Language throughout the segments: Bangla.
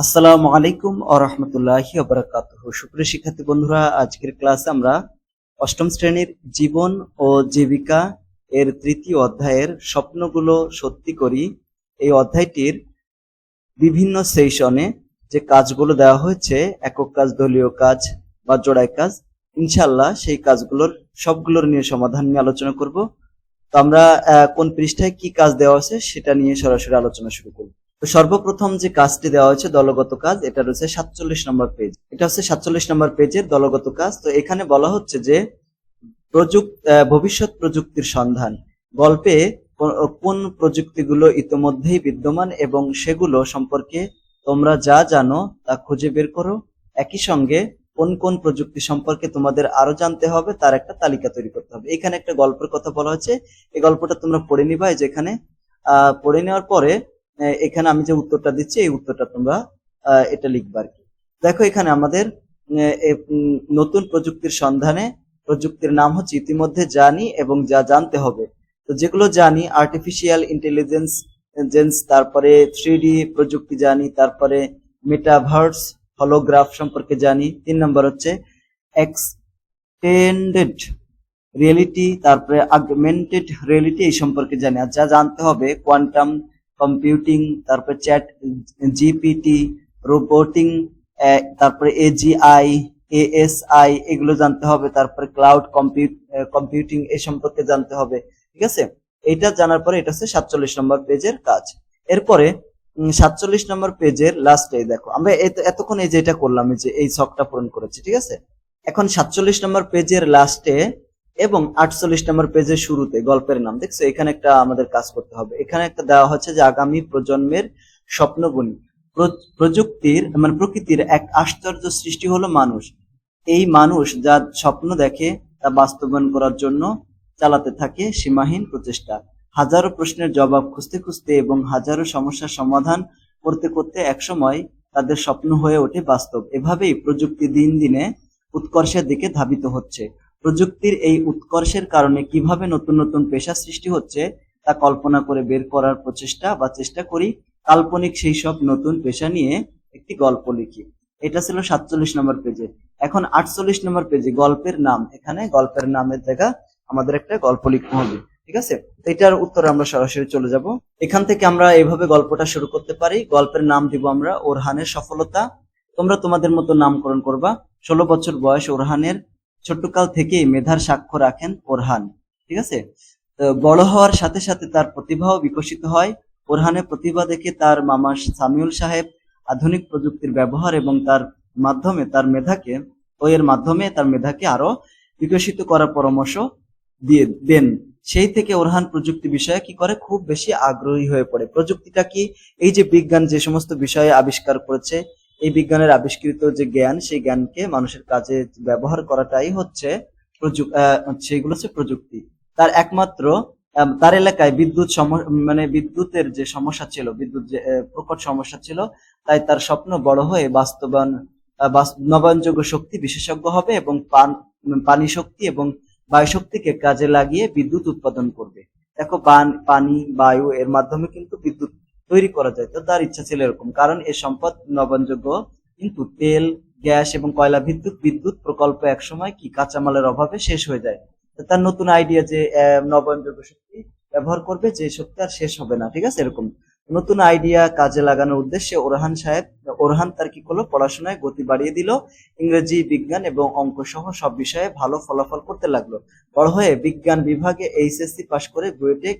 আসসালামু আলাইকুম ও রহমতুল্লাহি ওবরাকাতুহু সুপ্রিয় শিক্ষার্থী বন্ধুরা, আজকের ক্লাসে আমরা অষ্টম শ্রেণির জীবন ও জীবিকা এর তৃতীয় অধ্যায়ের স্বপ্নগুলো সত্যি করি। এই অধ্যায়টির বিভিন্ন সেশনে যে কাজগুলো দেওয়া হয়েছে, একক কাজ, দলীয় কাজ বা জোড়ায় কাজ ইনশাল্লাহ সেই কাজগুলোর সবগুলোর নিয়ে সমাধান নিয়ে আলোচনা করব। তো আমরা কোন পৃষ্ঠায় কি কাজ দেওয়া আছে সেটা নিয়ে সরাসরি আলোচনা শুরু করব। তো সর্বপ্রথম যে কাজটি দেওয়া হয়েছে দলগত কাজ, এটা রয়েছে সাতচল্লিশ নম্বর পেজ এটা হচ্ছে সাতচল্লিশ নম্বর পেজের দলগত কাজ। তো এখানে বলা হচ্ছে যে প্রযুক্ত ভবিষ্যৎ প্রযুক্তির সন্ধান। গল্পে কোন প্রযুক্তিগুলো ইতোমধ্যেই বিদ্যমান এবং সেগুলো সম্পর্কে তোমরা যা জানো তা খুঁজে বের করো। একই সঙ্গে কোন কোন প্রযুক্তি সম্পর্কে তোমাদের আরও জানতে হবে তার একটা তালিকা তৈরি করতে হবে। এখানে একটা গল্পের কথা বলা হচ্ছে এই গল্পটা তোমরা পড়ে নিবা যেখানে, আহ, পড়ে নেওয়ার পরে এখানে আমি যে উত্তরটা দিচ্ছি, এই উত্তরটা তোমরা এটা লিখবা আর কি। দেখো, এখানে আমাদের নতুন প্রযুক্তির সন্ধানে, প্রযুক্তির নাম হচ্ছে ইতিমধ্যে জানি এবং যা জানতে হবে। তো যেগুলো জানি আর্টিফিশিয়াল ইন্টেলিজেন্স জেন্স, তারপরে থ্রি প্রযুক্তি জানি, তারপরে মেটাভার্স হলোগ্রাফ সম্পর্কে জানি, তিন নম্বর হচ্ছে এক্সটেন্ডেড রিয়েলিটি তারপরে আগমেন্টেড রিয়েলিটি এই সম্পর্কে জানি। আর যা জানতে হবে কোয়ান্টাম কম্পিউটিং তারপরে চ্যাট জিপিটি রোবোটিং তারপরে এজিআই এএসআই এগুলো জানতে হবে। তারপরে ক্লাউড কম্পিউটিং এ সম্পর্কে জানতে হবে। ঠিক আছে? এটা জানার পরে এটা হচ্ছে সাতচল্লিশ নম্বর পেজের কাজ। এরপরে সাতচল্লিশ নম্বর পেজের লাস্টে দেখো। আমরা এত- এতক্ষণ এই যে এটা করলাম যে এই ছকটা পূরণ করেছি, ঠিক আছে? এখন সাতচল্লিশ নম্বর পেজের লাস্টে এবং আটচল্লিশ নম্বর পেজের শুরুতে গল্পের নাম। দেখছ, এখানে একটা আমাদের কাজ করতে হবে। এখানে একটা দেওয়া হচ্ছে যে আগামী প্রজন্মের স্বপ্নগুণী প্র- প্রযুক্তির মানে প্রকৃতির এক আশ্চর্য সৃষ্টি হলো মানুষ। এই মানুষ যা স্বপ্ন দেখে, তা বাস্তবায়ন করার জন্য চালাতে থাকে সীমাহীন প্রচেষ্টা। হাজারো প্রশ্নের জবাব খুঁজতে খুঁজতে এবং হাজারো সমস্যার সমাধান করতে করতে একসময় তাদের স্বপ্ন হয়ে ওঠে বাস্তব। এভাবেই প্রযুক্তি দিন দিনে উৎকর্ষের দিকে ধাবিত হচ্ছে। প্রযুক্তির এই উৎকর্ষের কারণে কীভাবে নতুন নতুন পেশা সৃষ্টি হচ্ছে, তা কল্পনা করে বের করার প্রচেষ্টা বা চেষ্টা করি কাল্পনিক সেই সব নতুন পেশা নিয়ে একটি গল্প লিখি। এটা ছিল সাতচল্লিশ নম্বর পেজে। এখন আটচল্লিশ নম্বর পেজে গল্পের নাম। এখানে গল্পের নামের জায়গা আমাদের একটা গল্প লিখতে হবে, ঠিক আছে? এটার উত্তরে আমরা সরাসরি চলে যাব। এখান থেকে আমরা এইভাবে গল্পটা শুরু করতে পারি। গল্পের নাম দিব আমরা ওরহানের সফলতা। তোমরা তোমাদের মতো নামকরণ করবা। ষোলো বছর বয়স ওরহানের ছোট্টকাল থেকেই মেধার সাক্ষ্য রাখেন ওরহান, ঠিক আছে? তো বড় হওয়ার সাথে সাথে তার প্রতিভাও বিকশিত হয়। ওরহানের প্রতিভা দেখে তার মামা সামিউল সাহেব আধুনিক প্রযুক্তির ব্যবহার এবং তার মাধ্যমে তার মেধাকে ও এর মাধ্যমে তার মেধাকে আরও বিকশিত করার পরামর্শ দিয়ে দেন। সেই থেকে ওরহান প্রযুক্তি বিষয়ে কি করে? খুব বেশি আগ্রহী হয়ে পড়ে। প্রযুক্তিটা কি? এই যে বিজ্ঞান যে সমস্ত বিষয়ে আবিষ্কার করেছে এই বিজ্ঞানের আবিষ্কৃত যে জ্ঞান, সেই জ্ঞানকে মানুষের কাজে ব্যবহার করাটাই হচ্ছে সেগুলো হচ্ছে প্রযুক্তি। তার একমাত্র তার এলাকায় বিদ্যুৎ মানে বিদ্যুতের যে সমস্যা ছিল, বিদ্যুৎ যে প্রকট সমস্যা ছিল, তাই তার স্বপ্ন বড় হয়ে বাস্তবায়ন নবায়নযোগ্য শক্তি বিশেষজ্ঞ হবে এবং পান শক্তি এবং বায়ু শক্তিকে কাজে লাগিয়ে বিদ্যুৎ উৎপাদন করবে। দেখো পানি, বায়ু এর মাধ্যমে কিন্তু বিদ্যুৎ তৈরি করা যায়। তো তার ইচ্ছা ছিল এরকম। কারণ এই সম্পদ নবায়নযোগ্য কিন্তু তেল গ্যাস এবং কয়লা বিদ্যুৎ বিদ্যুৎ প্রকল্প একসময় কি কাঁচামালের অভাবে শেষ হয়ে যায়? তার নতুন আইডিয়া যে আহ, নবায়নযোগ্য শক্তি ব্যবহার করবে যে শক্তি আর শেষ হবে না ঠিক আছে? এরকম। নতুন আইডিয়া কাজে লাগানোর উদ্দেশ্যে ওরহান সাহেব ওরহান তার কি করল? পড়াশোনায় গতি বাড়িয়ে দিল। ইংরেজি বিজ্ঞান এবং অঙ্ক সহ সব বিষয়ে ভালো ফলাফল করতে লাগল। বড় হয়ে বিজ্ঞান বিভাগে এইচএসসি পাশ করে বুয়েটেক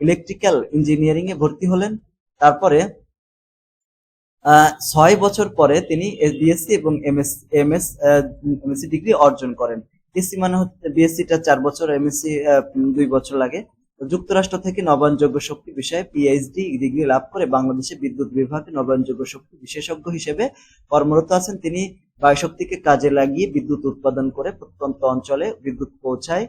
ইলেকট্রিক্যাল ইঞ্জিনিয়ারিং এ ভর্তি হলেন। তারপরে ছয় বছর পরে তিনি বিএসসি এবং এমএস এমএস এমএসসি ডিগ্রি অর্জন করেন। বিএসসি মানে হচ্ছে বিএসসিটা চার বছর এমএসসি দুই বছর লাগে। যুক্তরাষ্ট্র থেকে নবায়নযোগ্য শক্তি বিষয়ে পিএইচডি ডিগ্রি লাভ করে বাংলাদেশে বিদ্যুৎ বিভাগে নবায়নযোগ্য শক্তি বিশেষজ্ঞ হিসেবে কর্মরত আছেন। তিনি বায়ুশক্তিকে কাজে লাগিয়ে বিদ্যুৎ উৎপাদন করে প্রত্যন্ত অঞ্চলে বিদ্যুৎ পৌঁছায়,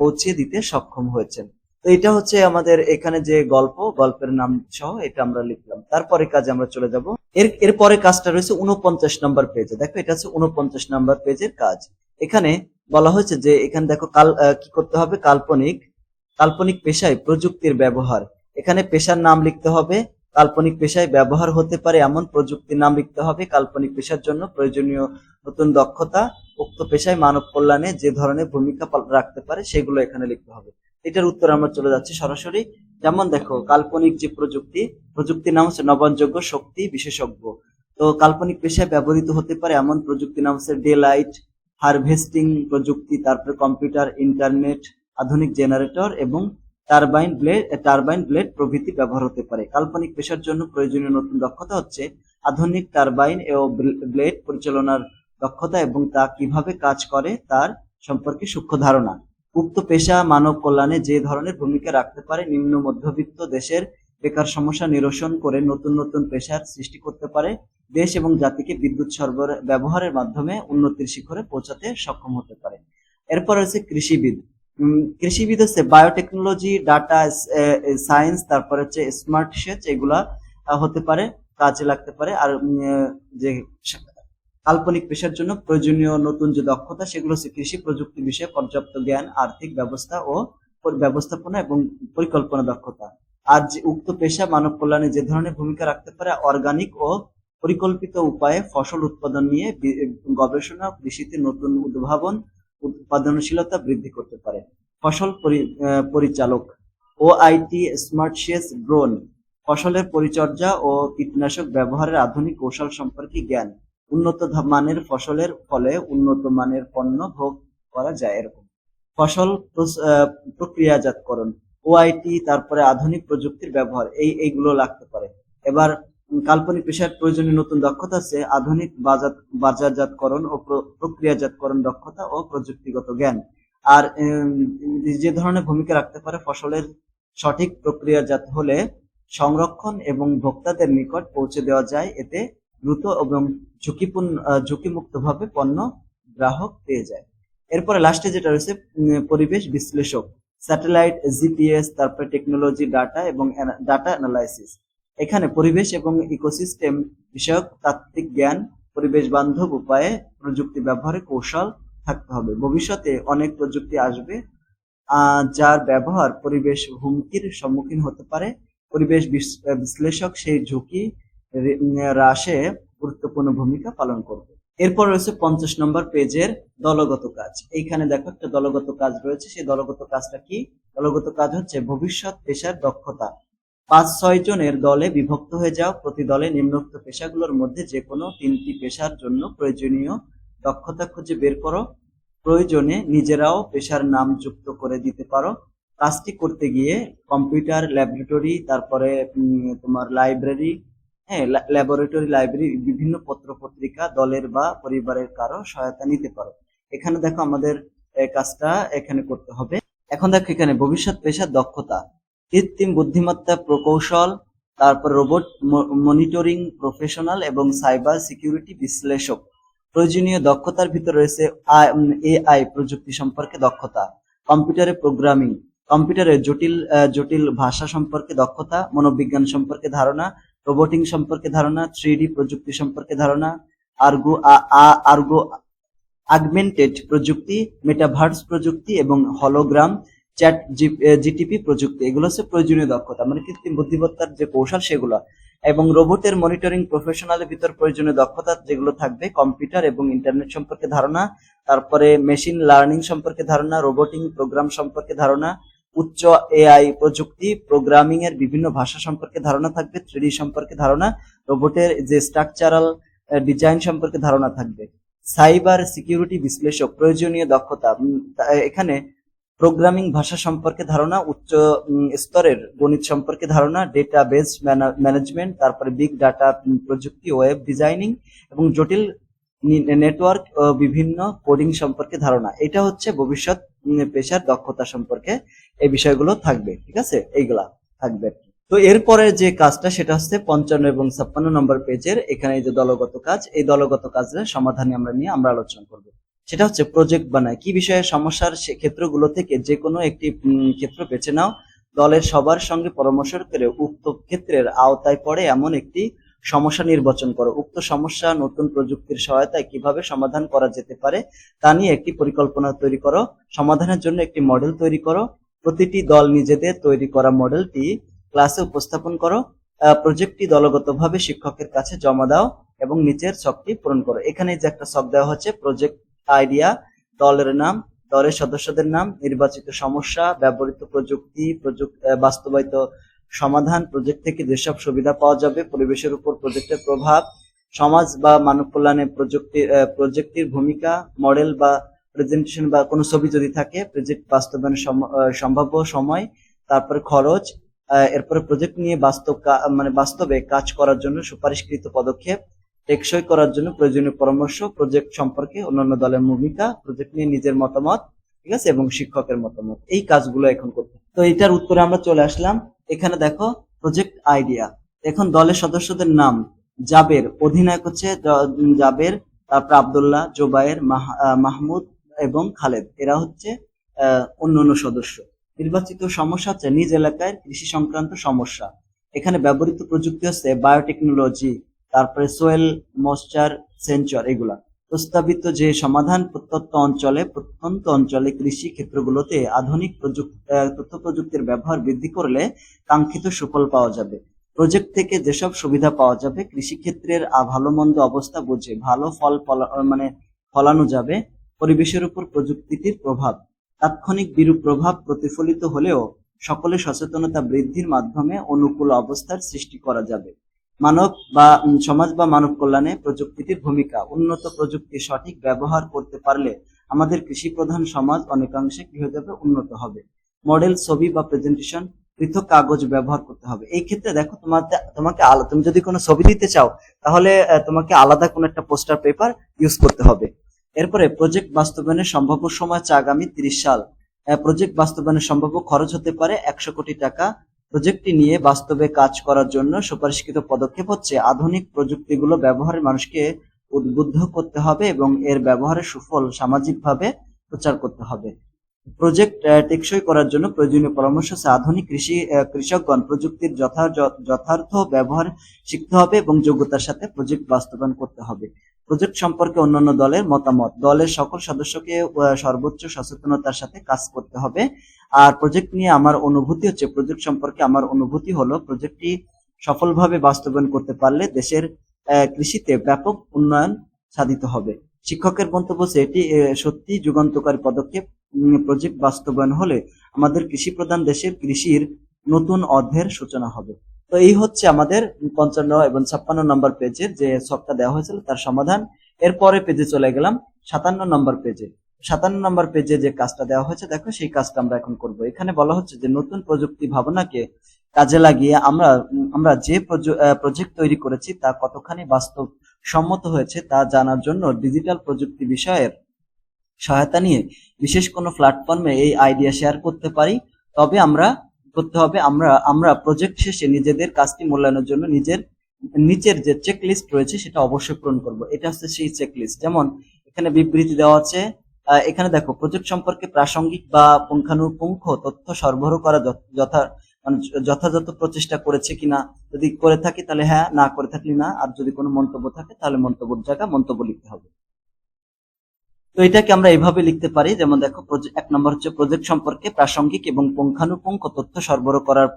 পৌঁছিয়ে দিতে সক্ষম হয়েছেন। তো এটা হচ্ছে আমাদের এখানে যে গল্প, গল্পের নাম সহ এটা আমরা লিখলাম। তারপরে কাজে আমরা চলে যাব। এর এরপরে কাজটা রয়েছে উনপঞ্চাশ নম্বর পেজে দেখো, এটা হচ্ছে উনপঞ্চাশ নম্বর পেজের কাজ। এখানে বলা হয়েছে যে, এখানে দেখো কাল কি করতে হবে? কাল্পনিক কাল্পনিক পেশায় প্রযুক্তির ব্যবহার। এখানে পেশার নাম লিখতে হবে। কাল্পনিক পেশায় ব্যবহার হতে পারে এমন প্রযুক্তির নাম লিখতে হবে। কাল্পনিক পেশার জন্য প্রয়োজনীয় নতুন দক্ষতা, উক্ত পেশায় মানব কল্যাণে যে ধরনের ভূমিকা রাখতে পারে, সেগুলো এখানে লিখতে হবে। এটার উত্তর আমরা চলে যাচ্ছি সরাসরি। যেমন দেখো, কাল্পনিক যে প্রযুক্তি, প্রযুক্তির নাম হচ্ছে নবায়নযোগ্য শক্তি বিশেষজ্ঞ। তো কাল্পনিক পেশায় ব্যবহৃত হতে পারে এমন প্রযুক্তির নাম হচ্ছে ডে লাইট হারভেস্টিং প্রযুক্তি, তারপরে কম্পিউটার, ইন্টারনেট, আধুনিক জেনারেটর এবং টারবাইন ব্লেড টারবাইন ব্লেড প্রভৃতি ব্যবহার হতে পারে। কাল্পনিক পেশার জন্য প্রয়োজনীয় নতুন দক্ষতা হচ্ছে আধুনিক টারবাইন ও ব্লেড পরিচালনার দক্ষতা এবং তা কীভাবে কাজ করে তার সম্পর্কে সূক্ষ্ম ধারণা। উক্ত পেশা মানব কল্যাণে যে ধরনের ভূমিকা রাখতে পারে, নিম্ন মধ্যবিত্ত দেশের বেকার সমস্যা নিরসন করে নতুন নতুন পেশার সৃষ্টি করতে পারে, দেশ এবং জাতিকে বিদ্যুৎ সরবরাহ ব্যবহারের মাধ্যমে উন্নতির শিখরে পৌঁছাতে সক্ষম হতে পারে। এরপর রয়েছে কৃষিবিদ। কৃষিবিদ হচ্ছে বায়োটেকনোলজি ডাটা সায়েন্স তারপর হচ্ছে স্মার্ট সেচ এগুলা হতে পারে, কাজে লাগতে পারে, আর যে কাল্পনিক পেশার জন্য প্রয়োজনীয় নতুন যে দক্ষতা, সেগুলো হচ্ছে কৃষি, প্রযুক্তি বিষয়ে পর্যাপ্ত জ্ঞান, আর্থিক ব্যবস্থা ও ব্যবস্থাপনা এবং পরিকল্পনা দক্ষতা। আর যে উক্ত পেশা মানব কল্যাণে যে ধরনের ভূমিকা রাখতে পারে, অর্গানিক ও পরিকল্পিত উপায়ে ফসল উৎপাদন নিয়ে গবেষণা, কৃষিতে নতুন উদ্ভাবন উৎপাদনশীলতা বৃদ্ধি করতে পারে। ফসল পরিচালক। ও আইটি স্মার্ট শেষ ড্রোন ফসলের পরিচর্যা ও কীটনাশক ব্যবহারের আধুনিক কৌশল সম্পর্কে জ্ঞান। উন্নত মানের ফসলের ফলে উন্নত মানের পণ্য ভোগ করা যায় এরকম। ফসল প্রক্রিয়াজাতকরণ ওআইটি তারপরে আধুনিক প্রযুক্তির ব্যবহার, এই, এইগুলো লাগতে পারে। এবার কাল্পনিক পেশার প্রয়োজনীয় নতুন দক্ষতা আছে, আধুনিক বাজার বাজারজাতকরণ ও প্র- প্রক্রিয়াজাতকরণ দক্ষতা ও প্রযুক্তিগত জ্ঞান। আর যে ধরনের ভূমিকা রাখতে পারে ফসলের সঠিক প্রক্রিয়াজাত হলে সংরক্ষণ এবং ভোক্তাদের নিকট পৌঁছে দেওয়া যায়, এতে দ্রুত এবং ঝুঁকিপূর্ণ ঝুঁকিমুক্তভাবে পণ্য গ্রাহক পেয়ে যায়। এরপরে লাস্টে যেটা রয়েছে পরিবেশ বিশ্লেষক স্যাটেলাইট জিপিএস তারপরে টেকনোলজি ডাটা এবং ডাটা অ্যানালাইসিস এখানে পরিবেশ এবং ইকোসিস্টেম বিষয়ক তাত্ত্বিক জ্ঞান, পরিবেশ বান্ধব উপায়ে প্রযুক্তি ব্যবহারে কৌশল থাকতে হবে। ভবিষ্যতে অনেক প্রযুক্তি আসবে যার ব্যবহার পরিবেশ হুমকির সম্মুখীন হতে পারে। পরিবেশ বিশ্লেষক সেই ঝুঁকি হ্রাসে গুরুত্বপূর্ণ ভূমিকা পালন করবে। এরপর রয়েছে পঞ্চাশ নম্বর পেজের দলগত কাজ। এইখানে দেখো একটা দলগত কাজ রয়েছে। সেই দলগত কাজটা কি? দলগত কাজ হচ্ছে ভবিষ্যৎ পেশার দক্ষতা। পাঁচ, ছয় জনের দলে বিভক্ত হয়ে যাও। প্রতি দলে নিম্নোক্ত পেশাগুলোর মধ্যে যে কোনো তিনটি পেশার জন্য প্রয়োজনীয় দক্ষতা খুঁজে বের করো। প্রয়োজনে নিজেরাও পেশার নাম যুক্ত করে দিতে পারো। কাজটি করতে গিয়ে কম্পিউটার, ল্যাবরেটরি, তারপরে তোমার লাইব্রেরি হ্যাঁ ল্যাবরেটরি লাইব্রেরি বিভিন্ন পত্র পত্রিকা দলের বা পরিবারের কারও সহায়তা নিতে পারো। এখানে দেখো আমাদের কাজটা এখানে করতে হবে। এখন দেখো এখানে ভবিষ্যৎ পেশার দক্ষতা, কৃত্রিম বুদ্ধিমত্তা প্রকৌশল, তারপর রোবট মনিটরিং প্রফেশনাল এবং সাইবার সিকিউরিটি বিশ্লেষক। প্রয়োজনীয় দক্ষতার ভিতর রয়েছে এআই প্রযুক্তি সম্পর্কে দক্ষতা, কম্পিউটারে প্রোগ্রামিং কম্পিউটারে জটিল জটিল ভাষা সম্পর্কে দক্ষতা, মনোবিজ্ঞান সম্পর্কে ধারণা রোবোটিং সম্পর্কে ধারণা থ্রি প্রযুক্তি সম্পর্কে ধারণা আর্গো আর্গো আগমেন্টেড প্রযুক্তি মেটাভার্স প্রযুক্তি এবং হলোগ্রাম চ্যাট জিটিপি প্রযুক্তি। এগুলো হচ্ছে প্রয়োজনীয় দক্ষতা মানে কৃত্রিম বুদ্ধিমত্তার যে কৌশল সেগুলো। এবং রোবটের মনিটরিং প্রফেশনালের ভিতর প্রয়োজনীয় দক্ষতা যেগুলো থাকবে কম্পিউটার এবং ইন্টারনেট সম্পর্কে ধারণা, তারপরে মেশিন লার্নিং সম্পর্কে ধারণা রোবোটিং প্রোগ্রাম সম্পর্কে ধারণা উচ্চ এআই প্রযুক্তি প্রোগ্রামিং এর বিভিন্ন ভাষা সম্পর্কে ধারণা থাকবে থ্রি সম্পর্কে ধারণা রোবটের যে স্ট্রাকচারাল ডিজাইন সম্পর্কে ধারণা থাকবে। সাইবার সিকিউরিটি বিশ্লেষক, প্রয়োজনীয় দক্ষতা এখানে প্রোগ্রামিং ভাষা সম্পর্কে ধারণা, উচ্চ স্তরের গণিত সম্পর্কে ধারণা ডেটা বেস ম্যানেজমেন্ট তারপরে বিগ ডাটা প্রযুক্তি ওয়েব ডিজাইনিং এবং জটিল নেটওয়ার্ক বিভিন্ন কোডিং সম্পর্কে ধারণা। এটা হচ্ছে ভবিষ্যৎ পেশার দক্ষতা সম্পর্কে এই বিষয়গুলো থাকবে, ঠিক আছে? এইগুলা থাকবে। তো এরপরে যে কাজটা, সেটা হচ্ছে পঞ্চান্ন এবং ছাপ্পান্ন নম্বর পেজের এখানে যে দলগত কাজ, এই দলগত কাজের সমাধানে আমরা নিয়ে আমরা আলোচনা করব। সেটা হচ্ছে প্রজেক্ট বানায়। কি বিষয়ে সমস্যার ক্ষেত্রগুলো থেকে যে কোনো একটি ক্ষেত্র বেছে নাও। দলের সবার সঙ্গে পরামর্শ করে উক্ত ক্ষেত্রের আওতায় পড়ে এমন একটি সমস্যা নির্বাচন করো। উক্ত সমস্যা নতুন প্রযুক্তির সহায়তায় কীভাবে সমাধান করা যেতে পারে তা নিয়ে একটি পরিকল্পনা তৈরি করো। সমাধানের জন্য একটি মডেল তৈরি করো। প্রতিটি দল নিজেদের তৈরি করা মডেলটি ক্লাসে উপস্থাপন করো। প্রজেক্টটি দলগতভাবে শিক্ষকের কাছে জমা দাও এবং নিচের ছকটি পূরণ করো। এখানে যে একটা ছক দেওয়া হচ্ছে প্রজেক্ট আইডিয়া দলের নাম, দলের সদস্যদের নাম, নির্বাচিত সমস্যা, ব্যবহৃত প্রযুক্তি প্রযুক্তি বাস্তবায়িত সমাধান প্রজেক্ট থেকে যেসব সুবিধা পাওয়া যাবে, পরিবেশের উপর প্রজেক্টের প্রভাব, সমাজ বা মানব কল্যাণে প্রযুক্তি প্রজেক্টের ভূমিকা মডেল বা প্রেজেন্টেশন বা কোনো ছবি যদি থাকে প্রজেক্ট বাস্তবায়নের সম্ভাব্য সময়, তারপরে খরচ এরপরে প্রজেক্ট নিয়ে বাস্তব মানে বাস্তবে কাজ করার জন্য সুপারিশকৃত পদক্ষেপ, টেকসই করার জন্য প্রয়োজনীয় পরামর্শ প্রজেক্ট সম্পর্কে অন্যান্য দলের ভূমিকা প্রজেক্ট নিয়ে নিজের মতামত, ঠিক আছে, এবং শিক্ষকের মতামত। এই কাজগুলো এখন করতে তো এটার উত্তরে আমরা চলে আসলাম। এখানে দেখো প্রজেক্ট আইডিয়া এখন দলের সদস্যদের নাম। জাবের, অধিনায়ক হচ্ছে জাবের, তারপর আব্দুল্লাহ, জোবায়ের মাহমুদ এবং খালেদ। এরা হচ্ছে অন্য অন্য সদস্য। নির্বাচিত সমস্যা হচ্ছে নিজ এলাকায় কৃষি সংক্রান্ত সমস্যা। এখানে ব্যবহৃত প্রযুক্তি হচ্ছে বায়োটেকনোলজি তারপরে সোয়েল মশ্চার সেন্সর এগুলা। প্রস্তাবিত যে সমাধান প্রত্যন্ত অঞ্চলে প্রত্যন্ত অঞ্চলে কৃষি ক্ষেত্রগুলোতে আধুনিক প্রযুক্তি তথ্য প্রযুক্তির ব্যবহার বৃদ্ধি করলে কাঙ্ক্ষিত সুফল পাওয়া যাবে। প্রজেক্ট থেকে যেসব সুবিধা পাওয়া যাবে, কৃষিক্ষেত্রের ভালো মন্দ অবস্থা বুঝে, ভালো ফলা- মানে ফলানো যাবে, পরিবেশের উপর প্রযুক্তিটির প্রভাব। তাৎক্ষণিক বিরূপ প্রভাব প্রতিফলিত হলেও সকলে সচেতনতা বৃদ্ধির মাধ্যমে অনুকূল অবস্থার সৃষ্টি করা যাবে। মানব বা সমাজ বা মানব কল্যাণে প্রযুক্তিটির ভূমিকা। উন্নত প্রযুক্তি সঠিক ব্যবহার করতে পারলে আমাদের কৃষি প্রধান সমাজ অনেকাংশে কি হয়ে যাবে? উন্নত হবে। মডেল, ছবি বা প্রেজেন্টেশন পৃথক কাগজ ব্যবহার করতে হবে। এই ক্ষেত্রে দেখো তোমাকে তোমাকে আলাদা তুমি যদি কোনো ছবি দিতে চাও, তাহলে তোমাকে আলাদা কোনো একটা পোস্টার পেপার ইউজ করতে হবে। এরপরে প্রজেক্ট বাস্তবায়নের সম্ভাব্য সময় হচ্ছে আগামী তিরিশ সাল। প্রজেক্ট বাস্তবায়নের সম্ভাব্য খরচ হতে পারে একশো কোটি টাকা। প্রজেক্টটি নিয়ে বাস্তবে কাজ করার জন্য সুপারিশকৃত পদক্ষেপ হচ্ছে আধুনিক প্রযুক্তিগুলো ব্যবহারে মানুষকে উদ্বুদ্ধ করতে হবে এবং এর ব্যবহারের সুফল সামাজিকভাবে প্রচার করতে হবে। প্রজেক্ট টেকসই করার জন্য প্রয়োজনীয় পরামর্শ হচ্ছে আধুনিক কৃষি কৃষকগণ প্রযুক্তির যথার্থ ব্যবহার শিখতে হবে এবং যোগ্যতার সাথে প্রজেক্ট বাস্তবায়ন করতে হবে। প্রজেক্ট সম্পর্কে অন্যান্য দলের মতামত। দলের সকল সদস্যকে সর্বোচ্চ সচেতনতার সাথে কাজ করতে হবে। আর প্রজেক্ট নিয়ে আমার অনুভূতি হচ্ছে প্রজেক্ট সম্পর্কে আমার অনুভূতি হলো প্রজেক্টটি সফলভাবে বাস্তবায়ন করতে পারলে দেশের কৃষিতে ব্যাপক উন্নয়ন সাধিত হবে। শিক্ষকের হচ্ছে এটি সত্যি যুগান্তকারী পদক্ষেপ প্রজেক্ট বাস্তবায়ন হলে আমাদের কৃষি প্রধান দেশের কৃষির নতুন অধ্যায়ের সূচনা হবে। তো এই হচ্ছে আমাদের পঞ্চান্ন এবং ছাপ্পান্ন নম্বর পেজের যে সবটা দেওয়া হয়েছিল তার সমাধান। এরপরে পেজে চলে গেলাম সাতান্ন নম্বর পেজে সাতান্ন নম্বর পেজে যে কাজটা দেওয়া হয়েছে, দেখো সেই কাজটা আমরা এখন করব। এখানে বলা হচ্ছে যে নতুন প্রযুক্তি ভাবনাকে কাজে লাগিয়ে আমরা আমরা যে প্রজেক্ট তৈরি করেছি তা কতখানি বাস্তব সম্মত হয়েছে তা জানার জন্য ডিজিটাল প্রযুক্তি বিষয়ের সহায়তা নিয়ে বিশেষ কোনো প্ল্যাটফর্মে এই আইডিয়া শেয়ার করতে পারি। তবে আমরা করতে হবে, আমরা আমরা প্রজেক্ট শেষে নিজেদের কাজটি মূল্যায়নের জন্য নিজের, নিচের যে চেক লিস্ট রয়েছে সেটা অবশ্যই পূরণ করব। এটা হচ্ছে সেই চেক লিস্ট যেমন এখানে বিবৃতি দেওয়া আছে এখানে দেখো প্রজেক্ট সম্পর্কে প্রাসঙ্গিক বা পুঙ্খানুপুঙ্খ তথ্য সরবরাহ করা যথা মানে যথাযথ প্রচেষ্টা করেছে কিনা যদি করে থাকি তাহলে হ্যাঁ না করে থাকলে না, আর যদি কোনো মন্তব্য থাকে তাহলে মন্তব্যের জায়গা মন্তব্য লিখতে হবে। তো এটাকে আমরা এইভাবে লিখতে পারি, যেমন দেখো এক নম্বর হচ্ছে প্রজেক্ট সম্পর্কে প্রাসঙ্গিক এবং পুঙ্খানুপুঙ্খ তথ্য সরবরাহ করার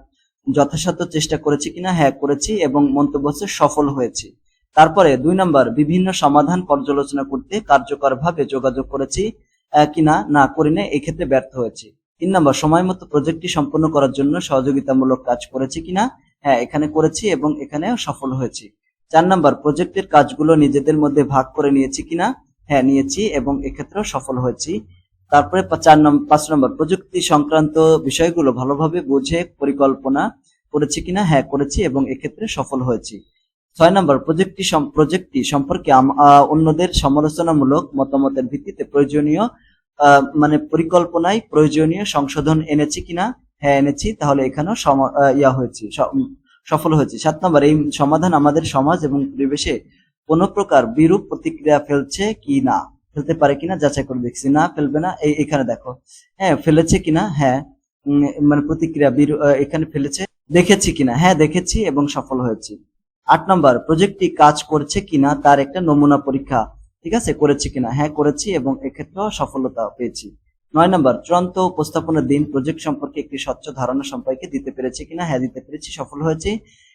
যথাসাধ্য চেষ্টা করেছি কিনা হ্যাঁ করেছি এবং মন্তব্য হচ্ছে সফল হয়েছি। তারপরে দুই নম্বর, বিভিন্ন সমাধান পর্যালোচনা করতে কার্যকরভাবে যোগাযোগ করেছি কিনা, না করি না এই ক্ষেত্রে ব্যর্থ হয়েছি। তিন নম্বর সময় মতো প্রজেক্টটি সম্পন্ন করার জন্য সহযোগিতামূলক কাজ করেছি কিনা? হ্যাঁ এখানে করেছি এবং এখানে সফল হয়েছি। চার নম্বর প্রজেক্টের কাজগুলো নিজেদের মধ্যে ভাগ করে নিয়েছি কিনা? হ্যাঁ নিয়েছি এবং এক্ষেত্রেও সফল হয়েছি। তারপরে চার নম্বর পাঁচ নম্বর, প্রযুক্তি সংক্রান্ত বিষয়গুলো ভালোভাবে বুঝে পরিকল্পনা করেছি কিনা? হ্যাঁ করেছি এবং এক্ষেত্রে সফল হয়েছি। ছয় নম্বর প্রজেক্টটি প্রজেক্টটি সম্পর্কে অন্যদের সমালোচনামূলক মতামতের ভিত্তিতে প্রয়োজনীয় মানে পরিকল্পনায় প্রয়োজনীয় সংশোধন এনেছি কিনা? হ্যাঁ এনেছি। তাহলে এখানেও ইয়া হয়েছে সফল হয়েছে। সাত নম্বর, এই সমাধান আমাদের সমাজ এবং পরিবেশে কোনো প্রকার বিরূপ প্রতিক্রিয়া ফেলছে কি না? ফেলতে পারে কিনা? যাচাই করে দেখছি। না, ফেলবে না। এই, এখানে দেখো। হ্যাঁ ফেলেছে কিনা? হ্যাঁ। মানে প্রতিক্রিয়া এখানে ফেলেছে। দেখেছি কিনা? হ্যাঁ দেখেছি এবং সফল হয়েছি। আট নম্বর, প্রজেক্টটি কাজ করছে কিনা? তার একটা নমুনা পরীক্ষা। ঠিক আছে? করেছি কিনা? হ্যাঁ করেছি এবং এক্ষেত্রেও সফলতা পেয়েছি। নয় নম্বর, চূড়ান্ত উপস্থাপনের দিন প্রজেক্ট সম্পর্কে একটি স্বচ্ছ ধারণা সম্পর্কে দিতে পেরেছি কিনা? হ্যাঁ দিতে পেরেছি, সফল হয়েছি।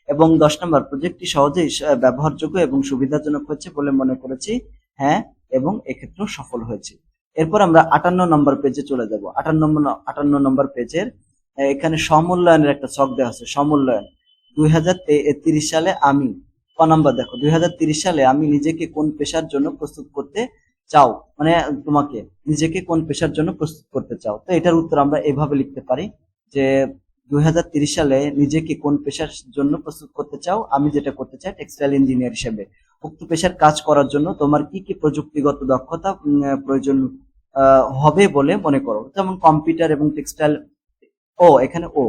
এবং দশ নম্বর, প্রজেক্টটি সহজেই ব্যবহারযোগ্য এবং সুবিধাজনক হয়েছে বলে মনে করেছি। হ্যাঁ এবং এক্ষেত্রেও সফল হয়েছে। এরপর আমরা আটান্ন নম্বর পেজে চলে যাব। আটান্ন আটান্ন নম্বর পেজের, এখানে সমূল্যায়নের একটা ছক দেওয়া আছে। সমূল্যায়ন দুই সালে আমি ক নাম্বার দেখো, দুই সালে আমি নিজেকে কোন পেশার জন্য প্রস্তুত করতে চাও? মানে তোমাকে নিজেকে কোন পেশার জন্য প্রস্তুত করতে চাও? তো এটার উত্তর আমরা এভাবে লিখতে পারি যে, দুই সালে নিজেকে কোন পেশার জন্য প্রস্তুত করতে চাও? আমি যেটা করতে চাই টেক্সটাইল ইঞ্জিনিয়ার হিসেবে। উক্ত পেশার কাজ করার জন্য তোমার কি কি প্রযুক্তিগত দক্ষতা প্রয়োজন হবে বলে মনে করো? যেমন কম্পিউটার এবং টেক্সটাইল, ও, এখানে ও।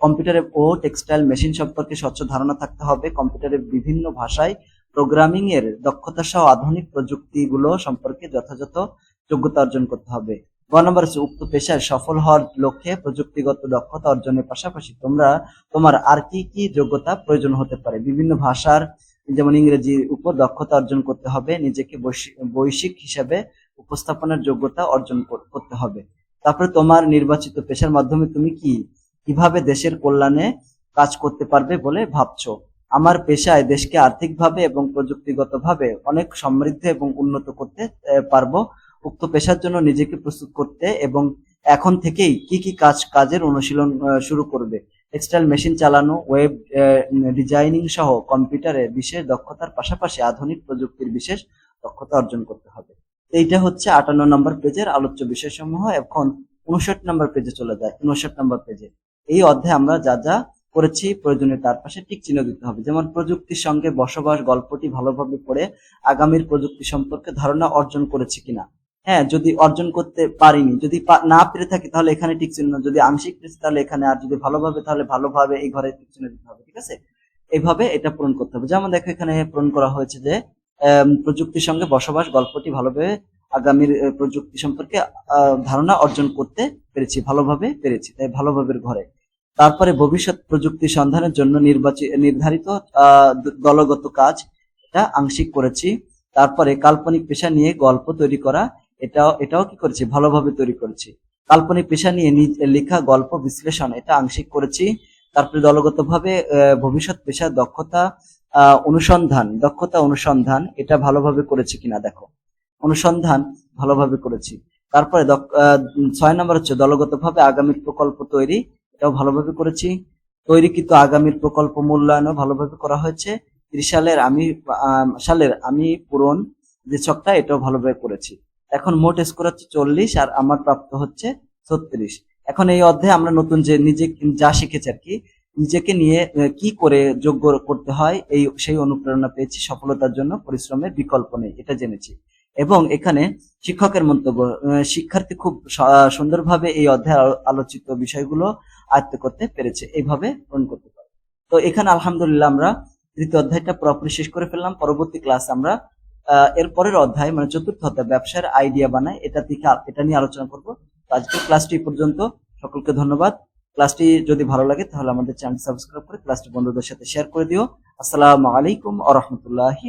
কম্পিউটারে ও টেক্সটাইল মেশিন সম্পর্কে স্বচ্ছ ধারণা থাকতে হবে। কম্পিউটারের বিভিন্ন ভাষায় প্রোগ্রামিং এর দক্ষতা সহ আধুনিক প্রযুক্তিগুলো সম্পর্কে যথাযথ যোগ্যতা অর্জন করতে হবে। গ নম্বর হচ্ছে উক্ত পেশায় সফল হওয়ার লক্ষ্যে প্রযুক্তিগত দক্ষতা অর্জনের পাশাপাশি তোমরা, তোমার আর কি কি যোগ্যতা প্রয়োজন হতে পারে? বিভিন্ন ভাষার, যেমন ইংরেজির উপর দক্ষতা অর্জন করতে হবে, নিজেকে বৈশ্বিক- বৈশ্বিক হিসাবে উপস্থাপনার যোগ্যতা অর্জন করতে হবে। তারপরে তোমার নির্বাচিত পেশার মাধ্যমে তুমি কি কীভাবে দেশের কল্যাণে কাজ করতে পারবে বলে ভাবছ? আমার পেশায় দেশকে আর্থিকভাবে এবং প্রযুক্তিগতভাবে অনেক সমৃদ্ধ এবং উন্নত করতে পারব। উক্ত পেশার জন্য নিজেকে প্রস্তুত করতে এবং এখন থেকেই কি কি কাজ, কাজের অনুশীলন শুরু করবে? টেক্সটাইল মেশিন চালানো ওয়েব ডিজাইনিং সহ কম্পিউটারে বিশেষ দক্ষতার পাশাপাশি আধুনিক প্রযুক্তির বিশেষ দক্ষতা অর্জন করতে হবে। এইটা হচ্ছে আটান্ন নম্বর পেজের আলোচ্য বিষয়সমূহ। এখন উনষাট নম্বর পেজে চলে যায়। উনষাট নম্বর পেজে। এই অধ্যায়ে আমরা যা যা করেছি প্রয়োজনে তার পাশে টিক চিহ্ন দিতে হবে। যেমন প্রযুক্তির সঙ্গে বসবাস গল্পটি ভালোভাবে পড়ে আগামীর প্রযুক্তি সম্পর্কে ধারণা অর্জন করেছি কিনা। হ্যাঁ যদি অর্জন করতে পারিনি, যদি না পেরে থাকি তাহলে এখানে ঠিক চিহ্ন, যদি আংশিক পেরেছি তাহলে এখানে আর যদি ভালোভাবে, তাহলে ভালোভাবে এই ঘরে ঠিক চিহ্ন দিতে হবে, ঠিক আছে? এইভাবে এটা পূরণ করতে হবে। যেমন দেখো এখানে পূরণ করা হয়েছে যে প্রযুক্তির সঙ্গে বসবাস গল্পটি ভালোভাবে আগামীর প্রযুক্তি সম্পর্কে ধারণা অর্জন করতে পেরেছি, ভালোভাবে পেরেছি, তাই ভালোভাবে ঘরে। তারপরে ভবিষ্যৎ প্রযুক্তি সন্ধানের জন্য নির্বাচিত নির্ধারিত দলগত কাজ এটা আংশিক করেছি। তারপরে কাল্পনিক পেশা নিয়ে গল্প তৈরি করা, এটাও এটাও কি করেছি? ভালোভাবে তৈরি করেছি। কাল্পনিক পেশা নিয়ে লেখা, গল্প, বিশ্লেষণ, এটা আংশিক করেছি। তারপরে দলগতভাবে ভবিষ্যৎ পেশা দক্ষতা অনুসন্ধান দক্ষতা অনুসন্ধান, এটা ভালোভাবে করেছি কিনা দেখো। অনুসন্ধান ভালোভাবে করেছি। তারপরে ছয় নম্বর হচ্ছে দলগতভাবে আগামী প্রকল্প তৈরি এটাও ভালোভাবে করেছি। তৈরিকৃত আগামীর প্রকল্প মূল্যায়নও ভালোভাবে করা হয়েছে। ত্রিশ সালের আমি সালের আমি পূরণ যে ছকটা, এটাও ভালোভাবে করেছি। এখন মোট স্কোর হচ্ছে চল্লিশ আর আমার প্রাপ্ত হচ্ছে ছত্রিশ। এখন এই অধ্যায়ে আমরা নতুন যে নিজে যা শিখেছি আর কি, নিজেকে নিয়ে কি করে যোগ্য করতে হয়, এই, সেই অনুপ্রেরণা পেয়েছি সফলতার জন্য, পরিশ্রমের বিকল্প নেই, এটা জেনেছি। এবং এখানে শিক্ষকের মন্তব্য শিক্ষার্থী খুব সুন্দরভাবে এই অধ্যায় আলো- আলোচিত বিষয়গুলো আয়ত্ত করতে পেরেছে, এইভাবে পূরণ করতে পারে। তো এখানে আলহামদুলিল্লাহ আমরা তৃতীয় অধ্যায়টা পুরোপুরি শেষ করে ফেললাম, পরবর্তী ক্লাস আমরা এর পরের অধ্যায় মানে চতুর্থ অধ্যায়, ব্যবসার আইডিয়া বানায় এটা থেকে এটা নিয়ে আলোচনা করব। তো ক্লাসটি পর্যন্ত, সকলকে ধন্যবাদ। ক্লাসটি যদি ভালো লাগে তাহলে আমাদের চ্যানেল সাবস্ক্রাইব করে ক্লাসটি বন্ধুদের সাথে শেয়ার করে দিও। আসসালামু আলাইকুম আ রহমতুল্লাহি